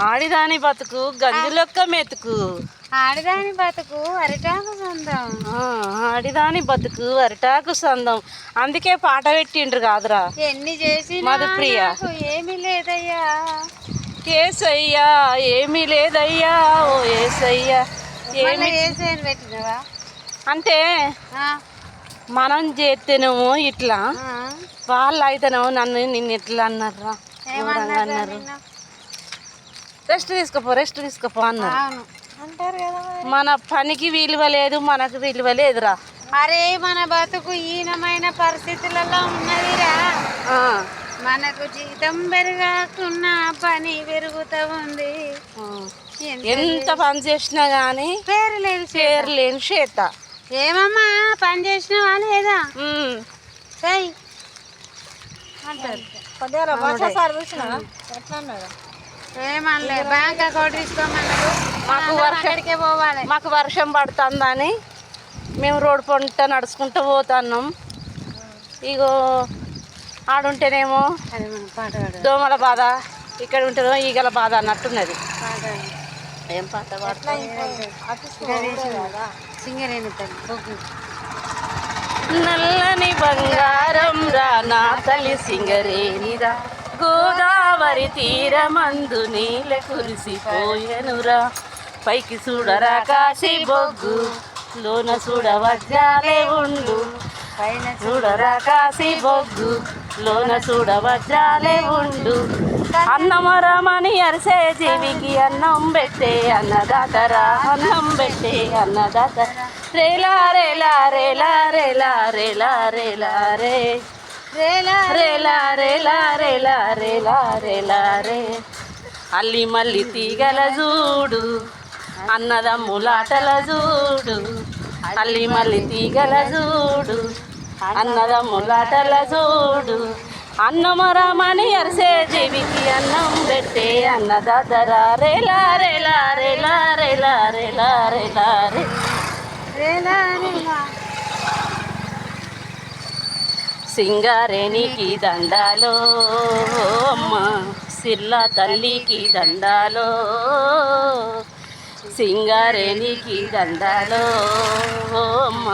ఆడిదాని బతుకు గంజులొక్క మెతుకు. ఆడదాని బతుకు అరిటాకు సొంతం ఆ, ఆడిదాని బతుకు అరిటాకు సందం. అందుకే పాట పెట్టిండ్రు కాదురా. ఎన్ని చేసి మధుప్రియ. ఏమీ లేదయ్యా. కేసయ్యా ఏమీ లేదయ్యా. ఓ ఏసయ్యా ఏమి పెట్టినవా? అంటే మనం చేస్తేనేమో ఇట్లా. వాళ్ళు అయితేనేమో నన్ను నిన్ను ఎట్లా అన్నారా ఏమన్నారా నిన్ను? రెస్ట్ తీసుకోపో రెస్ట్ తీసుకోపో అన్నారు. అవును. అంటారు కదా. మన పనికి విలువ లేదు మనకు విలువ లేదురా. అరే మన బతుకు ఈనమైన పరిస్థితులలో ఉన్నదిరా. మనకు జీతం పెరగకున్నా పని పెరుగుతూ ఉంది. ఎంత పని చేసినా కానీ పేరు లేదు పేరు లేని చేత ఏమమ్మా పని చేసినవా లేదా. చెయ్యి అంటారు. ఏమనలే బ్యాంక్ అకౌంట్ తీసుకోమన్నారు మాకు అందరం వర్షం అక్కడికే పోవాలి. మాకు వర్షం పడుతుందని మేము రోడ్డు పంట నడుచుకుంటూ పోతున్నాం. ఇగో ఆడుంటేనేమో దోమల బాధ ఇక్కడ ఉంటేనేమో ఈగల బాధ అన్నట్టున్నది. ఏం పాట నల్లని బంగారం రా నా తల్లి సింగరేనిరా గోదావరి తీరమందు నీల కురిసిపోయెనురా. పైకి చూడరా కాశీ బొగ్గు లోన చూడ వజ్రాలే ఉండు. పైన చూడరా కాశీ బొగ్గు లోన చూడ వజ్రాలే ఉండు. అన్నమరమని అరిసే జీవికి అన్నం పెట్టే అన్నదాతరా అన్నం పెట్టే అన్నదాతరా రేలా రేలా రేలా రేలా రేలా రేలా రే. రేలా రేలా రేలా రేలా రేలా రేలా రే అల్లి మల్లి తీగల చూడు అన్నదమ్ములాటల చూడు అల్లి మల్లి తీగల చూడు అన్నదమ్ములాటల చూడు అన్నమరమని అరిసే జీవికి అన్నం పెట్టే అన్నదాదరా రేలా రేలా రేలా రేలా రేలా రేలా రే రేలా రేలా సింగారేణికి దండాలో అమ్మ సిర్లా తల్లికి దండాలో సింగారేణికి దండాలో అమ్మ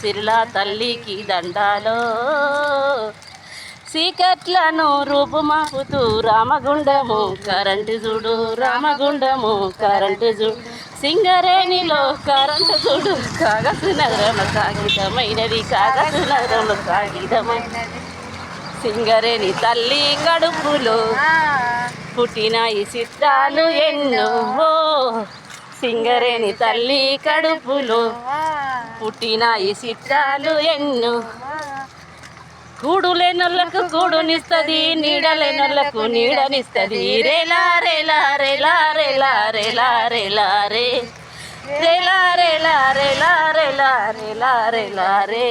సిర్లా తల్లికి దండాలో. సీకట్లను రూపుమాపుతూ రామగుండము కరెంటు చూడు రామగుండము కరెంటు చూడు. సింగరేణిలో కరెంటు చూడు. కాగసు నగరంలో కాగితమైనది కాగసు నగరంలో కాగితమైనది సింగరేణి తల్లి కడుపులో పుట్టిన ఈ చిత్రాలు ఎన్నో సింగరేణి తల్లి కడుపులో పుట్టిన ఈ చిత్రాలు ఎన్నో. కూడు లేనోళ్ళకు కూడునిస్తది నీడ లేనోళ్ళకు నీడనిస్తుంది రేలా రేలా రేలా రేలా రేలా రేలా రే రేలా రేలా రేలా రేలా రేలా రేలా రే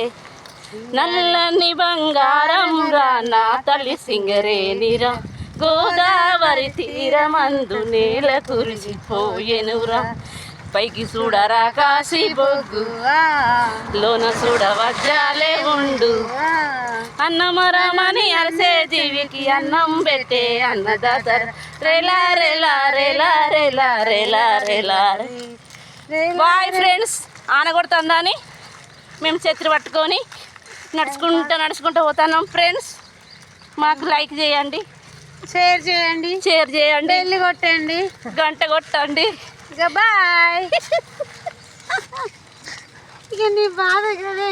నల్లని బంగారం రా నా తల్లి సింగరేనిరా గోదావరి తీరమందు నేల కురిసిపోయెనురా పైకి చూడరా కాశీ బొగ్గు. లోన చూడ వజ్రాలే ఉండు. అన్నమరమని అరిసే జీవికి అన్నం పెట్టే అన్నదాతర. రేలా రేలా రేలా రేలా రేలా రేలా. బాయ్ ఫ్రెండ్స్ ఆనగొడుతుందని. మేము చెత్రి పట్టుకొని నడుచుకుంటూ నడుచుకుంటూ పోతున్నాం ఫ్రెండ్స్. మాకు లైక్ చేయండి. షేర్ చేయండి. షేర్ చేయండి. బెల్లి కొట్టండి. గంట కొట్టండి. ఇక బాయ్ ఇక నీ బాధ కదే